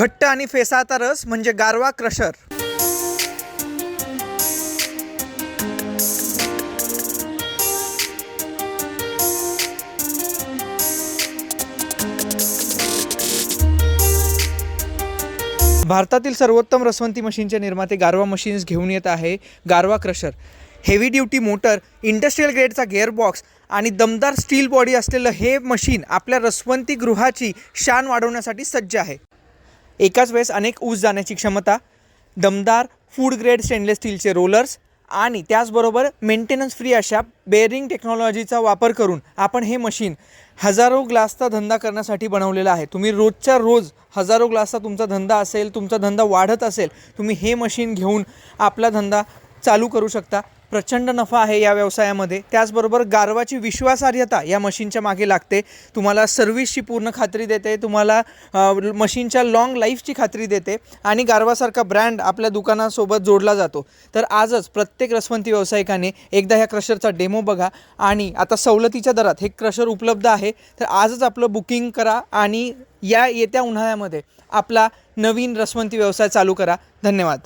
घट्ट आणि फेसाचा रस म्हणजे गारवा क्रशर. भारतातील सर्वोत्तम रसवंती मशीनचे निर्माते गारवा मशीन्स घेऊन येत आहे Garva crusher. Heavy duty motor industrial ग्रेडचा gearbox आणि दमदार स्टील बॉडी असलेलं हे मशीन आपल्या रसवंती गृहाची शान वाढवण्यासाठी सज्ज आहे. एकाच वेळेस अनेक ऊस जाण्याची क्षमता दमदार फूड ग्रेड स्टेनलेस स्टीलचे रोलर्स आणि त्याचबरोबर मेंटेनन्स फ्री अशा बेअरिंग टेक्नॉलॉजीचा वापर करून आपण हे मशीन हजारो ग्लासचा धंदा करण्यासाठी बनवलेला आहे. तुम्ही रोजच्या रोज हजारो ग्लासचा तुमचा धंदा असेल तुमचा धंदा वाढत असेल तुम्ही हे मशीन घेऊन आपला धंदा चालू करू शकता. प्रचंड नफा आहे या व्यवसायामध्ये. त्याचबरोबर गारवाची विश्वासार्हता या मशीनच्या मागे लागते. तुम्हाला सर्व्हिसची पूर्ण खात्री देते तुम्हाला मशीनच्या लाँग लाईफची खात्री देते आणि गारवासारखा ब्रँड आपल्या दुकानासोबत जोडला जातो. तर आजच प्रत्येक रसवंती व्यावसायिकाने एकदा ह्या क्रशरचा डेमो बघा आणि आता सवलतीच्या दरात हे क्रशर उपलब्ध आहे. तर आजच आपलं बुकिंग करा आणि या येत्या उन्हाळ्यामध्ये आपला नवीन रसवंती व्यवसाय चालू करा. धन्यवाद.